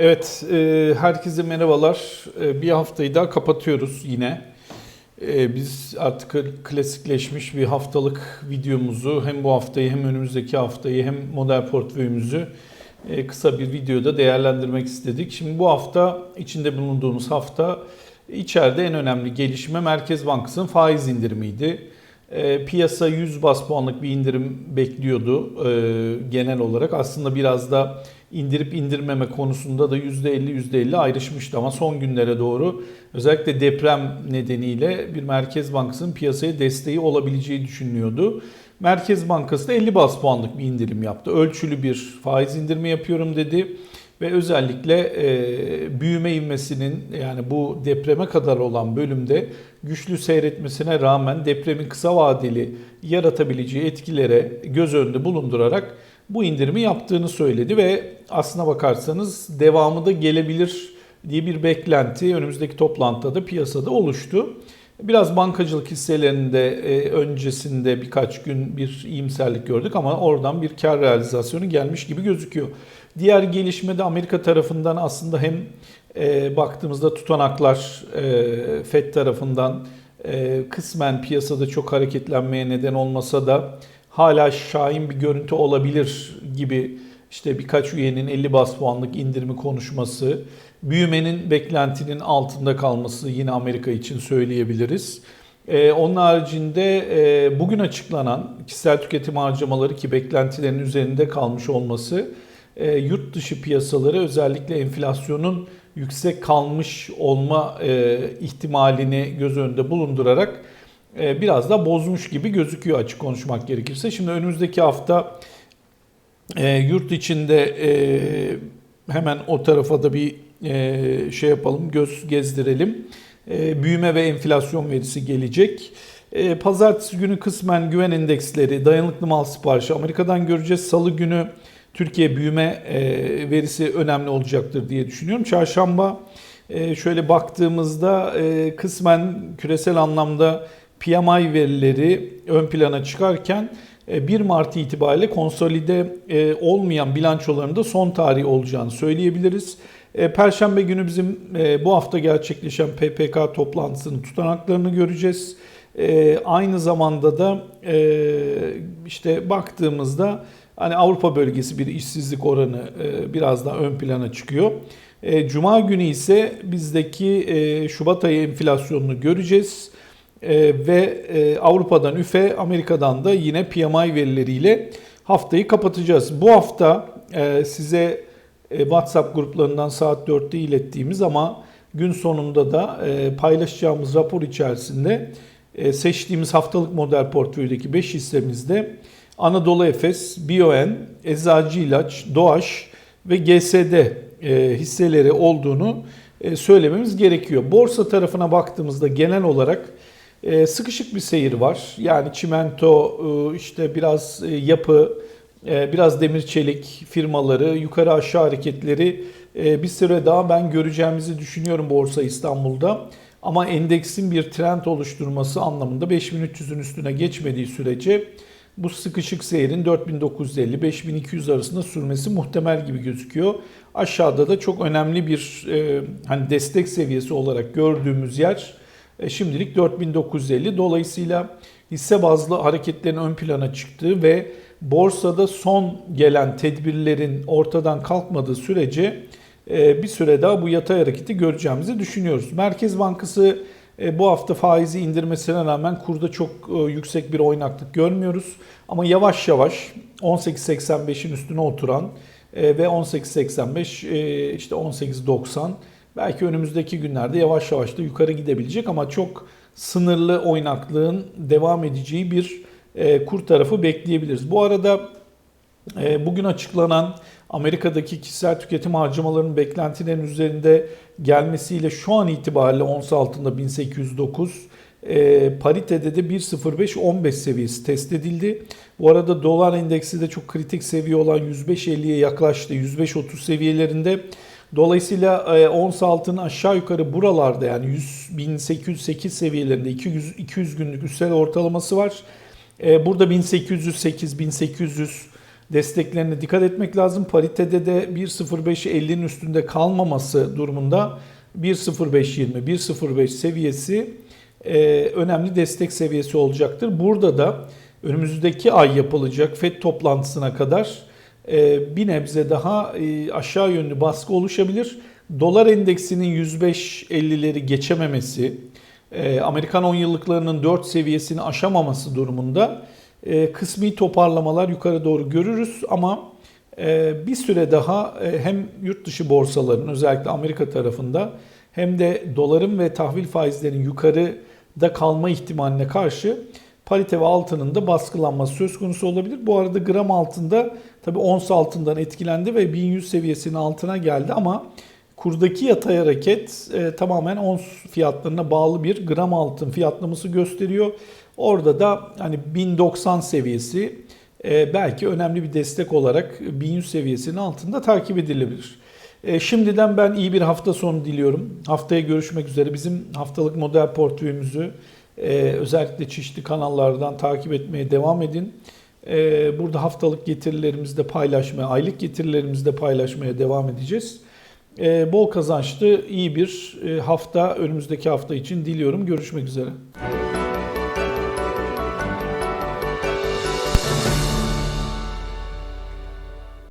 Evet, e, herkese merhabalar. E, bir haftayı daha kapatıyoruz yine. E, biz artık klasikleşmiş bir haftalık videomuzu hem bu haftayı hem önümüzdeki haftayı hem model portföyümüzü e, kısa bir videoda değerlendirmek istedik. Şimdi bu hafta içinde bulunduğumuz hafta içeride en önemli gelişme Merkez Bankası'nın faiz indirimiydi. E, piyasa 100 bas puanlık bir indirim bekliyordu e, genel olarak. Aslında biraz da indirip indirmeme konusunda da %50 %50 ayrışmıştı ama son günlere doğru özellikle deprem nedeniyle bir Merkez Bankası'nın piyasaya desteği olabileceği düşünülüyordu. Merkez Bankası da 50 bas puanlık bir indirim yaptı. Ölçülü bir faiz indirimi yapıyorum dedi ve özellikle e, büyüme ivmesinin yani bu depreme kadar olan bölümde güçlü seyretmesine rağmen depremin kısa vadeli yaratabileceği etkilere göz önünde bulundurarak bu indirimi yaptığını söyledi ve aslına bakarsanız devamı da gelebilir diye bir beklenti önümüzdeki toplantıda da piyasada oluştu. Biraz bankacılık hisselerinde e, öncesinde birkaç gün bir iyimserlik gördük ama oradan bir kar realizasyonu gelmiş gibi gözüküyor. Diğer gelişme de Amerika tarafından aslında hem e, baktığımızda tutanaklar e, FED tarafından kısmen piyasada çok hareketlenmeye neden olmasa da hala şahin bir görüntü olabilir gibi işte birkaç üyenin 50 bas puanlık indirimi konuşması, büyümenin beklentinin altında kalması yine Amerika için söyleyebiliriz. Ee, onun haricinde e, bugün açıklanan kişisel tüketim harcamaları ki beklentilerin üzerinde kalmış olması e, yurt dışı piyasaları özellikle enflasyonun yüksek kalmış olma e, ihtimalini göz önünde bulundurarak biraz da bozmuş gibi gözüküyor açık konuşmak gerekirse. Şimdi önümüzdeki hafta e, yurt içinde e, hemen o tarafa da bir e, şey yapalım, göz gezdirelim. E, büyüme ve enflasyon verisi gelecek. E, pazartesi günü kısmen güven endeksleri, dayanıklı mal siparişi Amerika'dan göreceğiz. Salı günü Türkiye büyüme e, verisi önemli olacaktır diye düşünüyorum. Çarşamba e, şöyle baktığımızda e, kısmen küresel anlamda PMI verileri ön plana çıkarken 1 Mart itibariyle konsolide olmayan bilançolarında son tarih olacağını söyleyebiliriz. Perşembe günü bizim bu hafta gerçekleşen PPK toplantısının tutanaklarını göreceğiz. Aynı zamanda da işte baktığımızda hani Avrupa bölgesi bir işsizlik oranı biraz daha ön plana çıkıyor. Cuma günü ise bizdeki Şubat ayı enflasyonunu göreceğiz. Ee, ve e, Avrupa'dan üfe, Amerika'dan da yine PMI verileriyle haftayı kapatacağız. Bu hafta e, size e, WhatsApp gruplarından saat 4'te ilettiğimiz ama gün sonunda da paylaşacağımız rapor içerisinde seçtiğimiz haftalık model portföydeki 5 hissemizde Anadolu Efes, BioN, Eczacı İlaç, Doğaş ve GSD hisseleri olduğunu söylememiz gerekiyor. Borsa tarafına baktığımızda genel olarak ee, sıkışık bir seyir var. Yani çimento, e, işte biraz e, yapı, e, biraz demir çelik firmaları, yukarı aşağı hareketleri bir süre daha ben göreceğimizi düşünüyorum Borsa İstanbul'da. Ama endeksin bir trend oluşturması anlamında 5300'ün üstüne geçmediği sürece bu sıkışık seyrin 4950-5200 arasında sürmesi muhtemel gibi gözüküyor. Aşağıda da çok önemli bir hani destek seviyesi olarak gördüğümüz yer e, şimdilik 4950. Dolayısıyla hisse bazlı hareketlerin ön plana çıktığı ve borsada son gelen tedbirlerin ortadan kalkmadığı sürece e, bir süre daha bu yatay hareketi göreceğimizi düşünüyoruz. Merkez Bankası e, bu hafta faizi indirmesine rağmen kurda çok yüksek bir oynaklık görmüyoruz. Ama yavaş yavaş 18.85'in üstüne oturan ve 18.85 işte 18.90 belki önümüzdeki günlerde yavaş yavaş da yukarı gidebilecek ama çok sınırlı oynaklığın devam edeceği bir e, kur tarafı bekleyebiliriz. Bu arada e, bugün açıklanan Amerika'daki kişisel tüketim harcamalarının beklentilerin üzerinde gelmesiyle şu an itibariyle ons altında 1809 e, paritede de 1.05-15 seviyesi test edildi. Bu arada dolar endeksi de çok kritik seviye olan 105.50'ye yaklaştı. 105.30 seviyelerinde Dolayısıyla e, ons altın aşağı yukarı buralarda yani 100, 1808 seviyelerinde 200, 200 günlük üstel ortalaması var. E, burada 1808, 1800 desteklerine dikkat etmek lazım. Paritede de 1.05'i 50'nin üstünde kalmaması durumunda 1.05.20, 1.05 seviyesi e, önemli destek seviyesi olacaktır. Burada da önümüzdeki ay yapılacak FED toplantısına kadar bir nebze daha e, aşağı yönlü baskı oluşabilir. Dolar endeksinin 105.50'leri geçememesi, e, Amerikan 10 yıllıklarının 4 seviyesini aşamaması durumunda e, kısmi toparlamalar yukarı doğru görürüz ama bir süre daha hem yurt dışı borsaların özellikle Amerika tarafında hem de doların ve tahvil faizlerinin yukarıda kalma ihtimaline karşı parite ve altının da baskılanması söz konusu olabilir. Bu arada gram altında tabi ons altından etkilendi ve 1100 seviyesinin altına geldi ama kurdaki yatay hareket e, tamamen ons fiyatlarına bağlı bir gram altın fiyatlaması gösteriyor. Orada da hani 1090 seviyesi e, belki önemli bir destek olarak 1100 seviyesinin altında takip edilebilir. E, şimdiden ben iyi bir hafta sonu diliyorum. Haftaya görüşmek üzere. Bizim haftalık model portföyümüzü e, özellikle çeşitli kanallardan takip etmeye devam edin. E, burada haftalık getirilerimizi de paylaşmaya, aylık getirilerimizi de paylaşmaya devam edeceğiz. E, bol kazançlı iyi bir e, hafta önümüzdeki hafta için diliyorum. Görüşmek üzere.